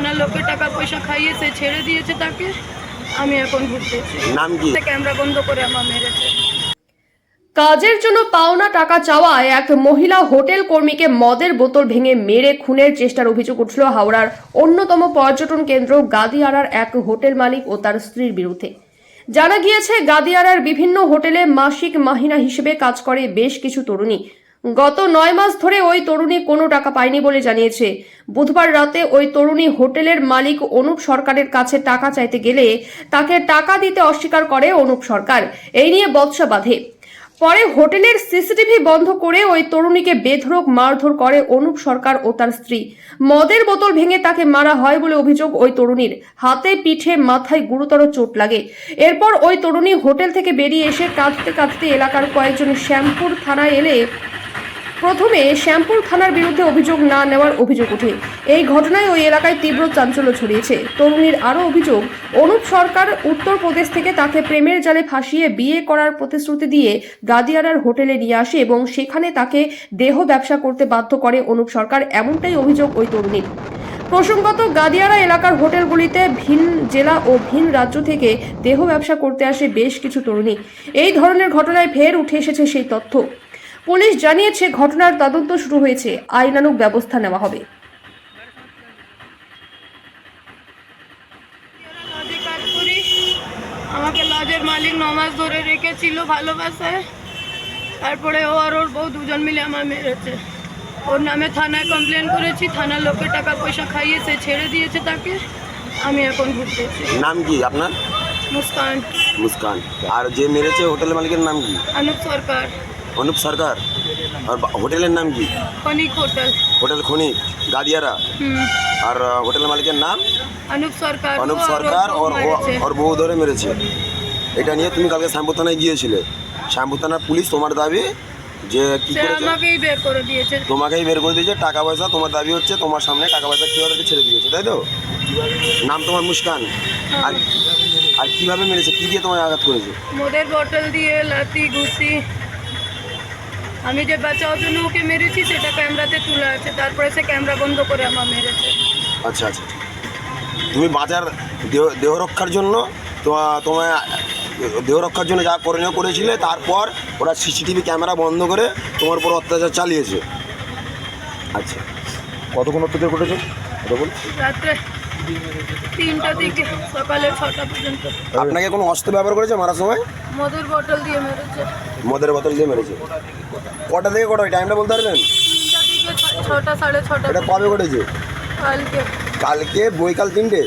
থানার লোকের টাকা পয়সা খাইয়েছে ছেড়ে দিয়েছে তাকে আমি এখন ঘুরতেছি। নাম কি? ক্যামেরা বন্ধ করে আমার মেরেছে। কাজের জন্য পাওনা টাকা চাওয়ায় এক মহিলা হোটেল কর্মীকে মদের বোতল ভেঙে মেরে খুনের চেষ্টার অভিযোগ উঠল হাওড়ার অন্যতম পর্যটন কেন্দ্র গাদিয়ারার এক হোটেল মালিক ও তার স্ত্রীর বিরুদ্ধে। জানা গিয়েছে গাদিয়ারার বিভিন্ন হোটেলে মাসিক মাহিনা হিসেবে কাজ করে বেশ কিছু তরুণী। গত নয় মাস ধরে ওই তরুণী কোনো টাকা পায়নি বলে জানিয়েছে। বুধবার রাতে ওই তরুণী হোটেলের মালিক অনুপ সরকারের কাছে টাকা চাইতে গেলে তাকে টাকা দিতে অস্বীকার করে অনুপ সরকার। এই নিয়ে বৎসা বাঁধে। পরে হোটেলের সিসিটিভি বন্ধ করে ওই তরুণীকে বেধরক মারধর করে অনুপ সরকার ও তার স্ত্রী। মদের বোতল ভেঙে তাকে মারা হয় বলে অভিযোগ ওই তরুণীর। হাতে, পিঠে, মাথায় গুরুতর চোট লাগে। এরপর ওই তরুণী হোটেল থেকে বেরিয়ে এসে কাঁদতে কাঁদতে এলাকার কয়েকজন শ্যামপুর থানায় এলে প্রথমে শ্যামপুর থানার বিরুদ্ধে অভিযোগ না নেওয়ার অভিযোগ ওঠে। এই ঘটনায় ওই এলাকায় তীব্র চাঞ্চল্য ছড়িয়েছে। তরুণীর আরও অভিযোগ, অনুপ সরকার উত্তরপ্রদেশ থেকে তাকে প্রেমের জালে ফাঁসিয়ে বিয়ে করার প্রতিশ্রুতি দিয়ে গাদিয়ারার হোটেলে নিয়ে আসে এবং সেখানে তাকে দেহ ব্যবসা করতে বাধ্য করে অনুপ সরকার, এমনটাই অভিযোগ ওই তরুণীর। প্রসঙ্গত, গাদিয়ারা এলাকার হোটেলগুলিতে ভিন জেলা ও ভিন রাজ্য থেকে দেহ ব্যবসা করতে আসে বেশ কিছু তরুণী। এই ধরনের ঘটনায় ফের উঠে এসেছে সেই তথ্য। পুলিশ জানিয়েছে ঘটনার তদন্ত শুরু হয়েছে। আইনানুগ ব্যবস্থা নেওয়া হবে। আমাকে লজের মালিক নমাজ ধরে রেখেছিল ভালোবাসায় তারপরে ও আর ওর বউ দুজন মিলে আমার মেরেছে। ওর নামে থানায় কমপ্লেন করেছি থানার লোকের টাকা পয়সা খাইয়েছে ছেড়ে দিয়েছে তাকে। আমি এখন ঘুরতেছি। নাম কি আপনার? মুস্কান। মুস্কান। আর যে মেরেছে হোটেল মালিকের নাম কি? অনুপ সরকার। অনুপ সরকার? আর হোটেলের নাম কি? খনিক হোটেল। হোটেল খনি গাদিয়ারা? আর হোটেল মালিকের নাম? অনুপ সরকার। অনুপ সরকার ওর ওর বউ ধরে মেরেছে। এটা নিয়ে তুমি কালকে শ্যামপুর থানায় গিয়েছিলে। শ্যামপুর থানার পুলিশ তোমার দাবি যে কি আমাকেই বের করে দিয়েছে। তোমাকেই বের করে দিয়েছে। টাকা পয়সা তোমার দাবি হচ্ছে তোমার সামনে টাকা পয়সা কেউ ছেড়ে দিয়েছে তাই তো? নাম তোমার মুস্কান। আর আর কীভাবে মেরেছে? কি দিয়ে তোমায় আঘাত করেছে? মদের বোতল দিয়ে লাতি ঘুষি আমি যে বাঁচাওয়ার জন্য ওকে মেরেছি সেটা ক্যামেরাতে তুলে আছে। তারপরে সে ক্যামেরা বন্ধ করে আমার মেরেছে। আচ্ছা আচ্ছা। তুমি বাজার দেহ দেহ রক্ষার জন্য তোমা- তোমায় দেহ রক্ষার জন্য যা করণীয় করেছিলে তারপর ওরা সিসিটিভি ক্যামেরা বন্ধ করে তোমার উপর অত্যাচার চালিয়েছে। আচ্ছা। কতক্ষণ অত্যাচার করেছে রাত্রে তিনটা থেকে সকালে ছটা পর্যন্ত। আপনাকে কোনো অস্ত্র ব্যবহার করেছে মারার সময়? মদের বোতল দিয়ে মেরেছে। মদের বোতল দিয়ে মেরেছে। কটা থেকে কটা টাইমটা বলতে পারবেন? তিনটা থেকে ছটা সাড়ে ছটা এটা কবে ঘটেছে? কালকে। কালকে? বৈকাল তিনটে?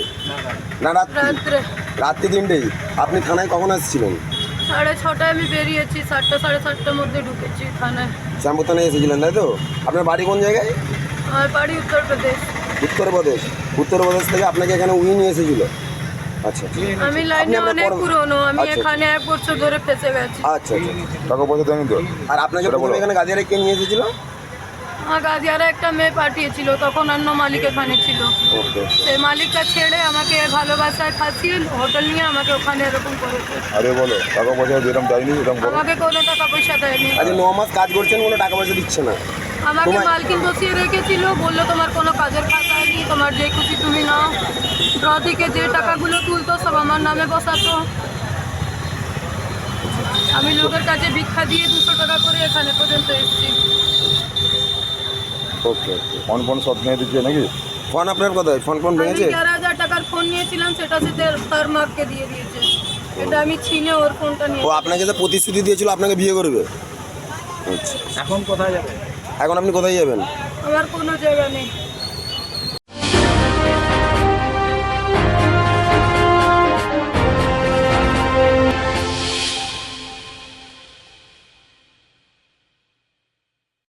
না রাত্রি? রাত্রে। রাত্রি তিনটেই আপনি থানায় কখন আসছিলেন সাড়ে ছটায় আমি বেরিয়েছি সাতটা সাড়ে সাতটার মধ্যে ঢুকেছি থানায়। শ্যামপুর থানায় এসেছিলেন তাই তো? আপনার বাড়ি কোন জায়গায়? আমার বাড়ি উত্তরপ্রদেশ। উত্তরপ্রদেশ। উত্তরপ্রদেশ থেকে আপনাকে এখানে উনি নিয়ে এসেছিল। আচ্ছা। আচ্ছা আমি লাইনে আপনার অনেক পুরনো আমি আচ্ছা। এখানে এক বছর ধরে ফেসে গেছি। আচ্ছা আচ্ছা টাকা পয়সা দেয়নি তো? আর আপনাকে সেটা প্রথমে এখানে গাদিয়ারে কে নিয়ে এসেছিল? আমার গাজিয়ারা একটা মেয়ে পাঠিয়েছিল তখন অন্য মালিক এখানে ছিল। সেই মালিকটা ছেড়ে আমাকে ভালোবাসায় ফাঁসিয়ে হোটেল নিয়ে আমাকে ওখানে এরকম করেছে। আরে বলো টাকা পয়সা যেরকম চাইনি এরকম আমাকে কোনো টাকা পয়সা দেয়নি। আচ্ছা ন মাস কাজ করছেন কোনো টাকা পয়সা দিচ্ছে না। আমাকে মালকিন বসিয়ে রেখেছিল বলল তোমার কোনো কাজের খাতা নেই তোমার যে ড্র থেকে যে টাকাগুলো তুলতো সব আমার নামে বসাতো। আমি লোকের কাছে ভিক্ষা দিয়ে দুশো টাকা করে এখানে পর্যন্ত এসেছি। Okay okay. ফোন ফোন সব নিয়ে দিচ্ছে নাকি? ফোন আপনার কোথায়? ফোন ফোন আমি ভেঙেছে? হাজার টাকার ফোন নিয়েছিলাম সেটা সে তার মার্ককে দিয়ে দিয়েছে। এটা আমি ছিনে ওর ফোনটা নিয়ে ও আপনাকে যে প্রতিশ্রুতি দিয়েছিল আপনাকে বিয়ে করবে? আচ্ছা। এখন কোথায় যাবে এখন আপনি কোথায় যাবেন? আমার কোনো জায়গা নেই।